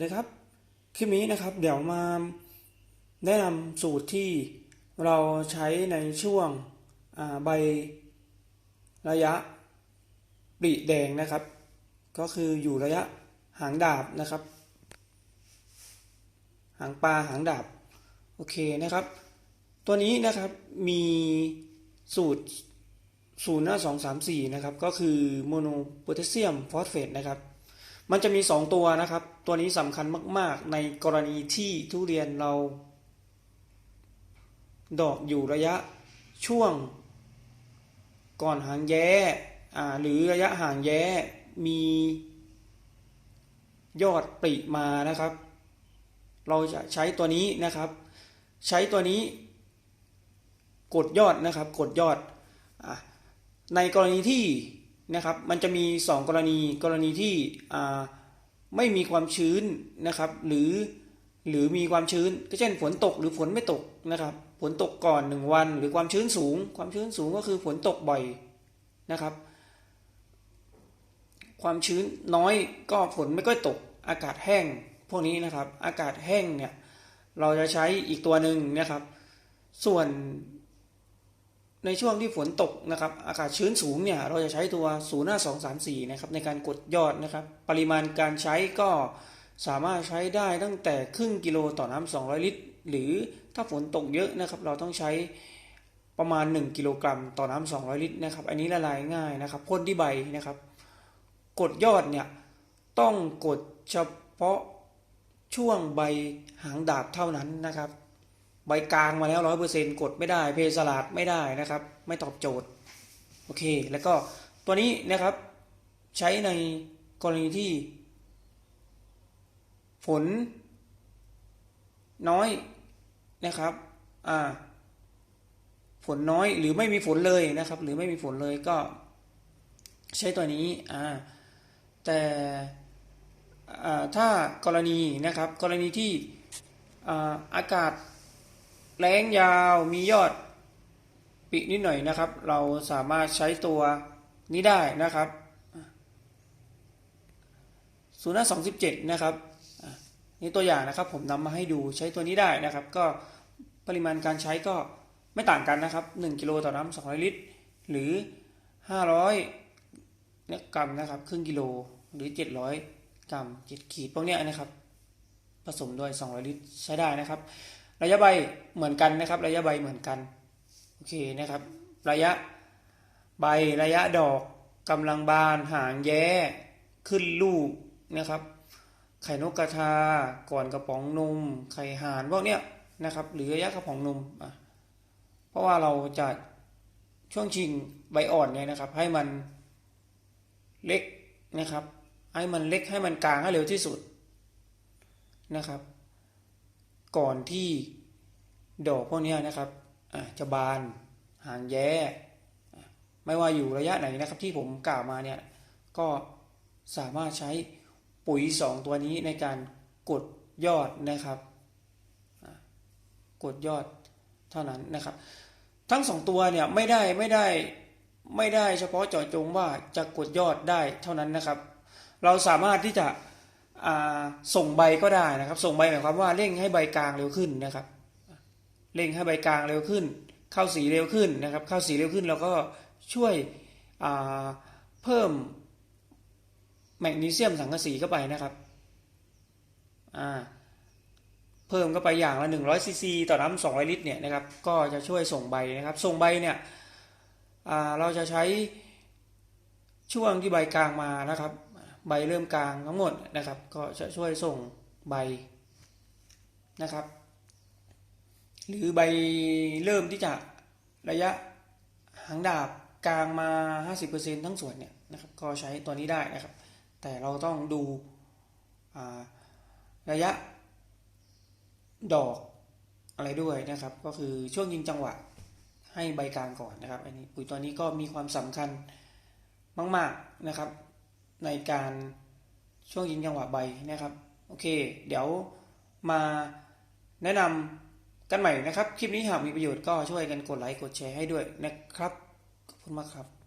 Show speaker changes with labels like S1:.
S1: วัสดีครับ คลิปนี้นะครับเดี๋ยวมาแนะนำสูตรที่เราใช้ในช่วงใบระยะปลีแดงนะครับ ก็คืออยู่ระยะหางดาบนะครับ หางปลาหางดาบ โอเคนะครับ ตัวนี้นะครับมีสูตรศูนย์หน้าสองสามสี่นะครับ ก็คือโมโนโพแทสเซียมฟอสเฟตนะครับ มันจะมี 2 ตัวนะครับ ตัวนี้สำคัญมาก ๆ ในกรณีที่ทุเรียนเรา ดอกอยู่ระยะช่วง ก่อนหางแย้อ่หรือระยะห่างแย้มียอดปริมานะครับ เราจะใช้ตัวนี้นะครับ ใช้ตัวนี้ กดยอดนะครับ กดยอดอในกรณีที่ นะครับ มันจะมี 2 กรณีกรณีที่ไม่มีความชื้นนะครับ หรือหรือมีความชื้น ก็เช่นฝนตกหรือฝนไม่ตกนะครับ ฝนตกก่อน 1 วัน หรือความชื้นสูง ความชื้นสูงก็คือฝนตกบ่อยนะครับ ความชื้นน้อยก็ฝนไม่ค่อยตก อากาศแห้งพวกนี้นะครับ อากาศแห้งเนี่ยเราจะใช้อีกตัวหนึ่งนะครับ ส่วน ในช่วงที่ฝนตกนะครับอากาศชื้นสูงเนี่ยเราจะใช้ตัว 0 5 2 3 4 นะครับในการกดยอดนะครับ ปริมาณการใช้ก็สามารถใช้ได้ตั้งแต่ครึ่งกิโลต่อน้ำ200 ลิตร หรือถ้าฝนตกเยอะนะครับ เราต้องใช้ประมาณ 1 กิโลกรัมต่อน้ำ200 ลิตรนะครับ อันนี้ละลายง่ายนะครับพ่นที่ใบนะครับ กดยอดเนี่ยต้องกดเฉพาะช่วงใบหางดาบเท่านั้นนะครับ ใบกลางมาแล้วร้อยเปอร์เซ็นต์กดไม่ได้เพสลาดไม่ได้นะครับ ไม่ตอบโจทย์โอเค แล้วก็ตัวนี้นะครับใช้ในกรณีที่ ฝน น้อยนะครับอ่าฝนน้อยหรือไม่มีฝนเลยนะครับ หรือไม่มีฝนเลยก็ใช้ตัวนี้อ่าแต่อ่าถ้ากรณีนะครับกรณีที่อ่าอากาศ แรงยาวมียอดปีนิดหน่อยนะครับ เราสามารถใช้ตัวนี้ได้นะครับศูนย์สองสิบเจ็ดนะครับนี่ตัวอย่างนะครับผมนำมาให้ดูใช้ตัวนี้ได้นะครับ ก็ปริมาณการใช้ก็ไม่ต่างกันนะครับ 1 กิโลต่อน้ำ200 ลิตร หรือ 500เนี่ยกรัมนะครับครึ่งกิโลหรือ 700 กรัม7ขีดพวกเนี้ยนะครับ ผสมด้วย 200 ลิตรใช้ได้นะครับ ระยะใบเหมือนกันนะครับ ระยะใบเหมือนกันโอเคนะครับ ระยะใบระยะดอกกำลังบานหางแย้ขึ้นลูกนะครับ ไข่นกกระทาก่อนกระป๋องนม ไข่ห่านพวกเนี้ยนะครับ หรือระยะกระป๋องนมอะเพราะว่าเราจะช่วงชิงใบอ่อนเนี่ยนะครับ ให้มันเล็กนะครับ ให้มันเล็กให้มันกลางให้เร็วที่สุดนะครับ ก่อนที่ดอกพวกนี้นะครับอะจะบานหางแย้อ่ไม่ว่าอยู่ระยะไหนนะครับที่ผมกล่าวมาเนี่ยก็สามารถใช้ปุ๋ยสองตัวนี้ในการกดยอดนะครับ กดยอดเท่านั้นนะครับ ทั้งสองตัวเนี่ยไม่ได้ไม่ได้ไม่ได้เฉพาะเจาะจงว่าจะกดยอดได้เท่านั้นนะครับ เราสามารถที่จะ ส่งใบก็ได้นะครับ ส่งใบหมายความว่าเร่งให้ใบกลางเร็วขึ้นนะครับเร่งให้ใบกลางเร็วขึ้น เข้าสีเร็วขึ้นนะครับ เข้าสีเร็วขึ้นเราก็ช่วยเพิ่มแมกนีเซียมสังกะสีเข้าไปนะครับเพิ่มเข้าไปอย่างละ100ซีซีต่อน้ำ200 ลิตรเนี่ยนะครับ ก็จะช่วยส่งใบนะครับ ส่งใบเนี่ยเราจะใช้ช่วงที่ใบกลางมานะครับ ใบเริ่มกลางทั้งหมดนะครับ ก็จะช่วยส่งใบนะครับ หรือใบเริ่มที่จะระยะหางดาบกลางมา 50%ทั้งส่วนเนี่ยนะครับก็ใช้ตัวนี้ได้นะครับ แต่เราต้องดูระยะดอกอะไรด้วยนะครับ ก็คือช่วงยิงจังหวะให้ใบกลางก่อนนะครับ อันนี้ปุ๋ยตัวนี้ก็มีความสำคัญมาก ๆนะครับ ในการช่วงยิงจังหวะใบนะครับ โอเค เดี๋ยวมาแนะนำกันใหม่นะครับ คลิปนี้หากมีประโยชน์ก็ช่วยกันกดไลค์กดแชร์ให้ด้วยนะครับ ขอบคุณมากครับ